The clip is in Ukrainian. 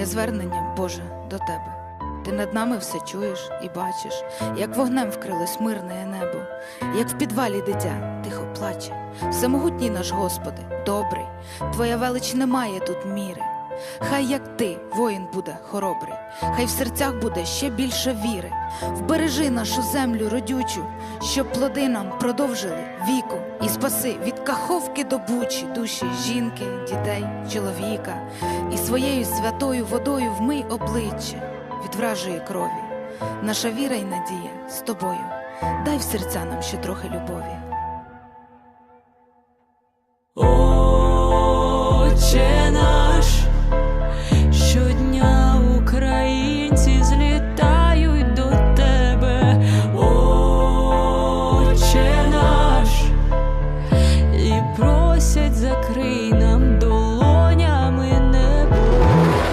Моє звернення, Боже, до тебе. Ти над нами все чуєш і бачиш, як вогнем вкрилось мирне небо, як в підвалі дитя тихо плаче. Всемогутній наш Господи, добрий, Твоя велич не має тут міри. Хай як ти, воїн буде хоробрий, хай в серцях буде ще більше віри. Вбережи нашу землю родючу, щоб плоди нам продовжили віку, і спаси від каховки до бучі душі жінки, дітей, чоловіка, і своєю святою водою вмий обличчя від вражої крові. Наша віра й надія з тобою. Дай в серця нам ще трохи любові. Отче місяць закрив.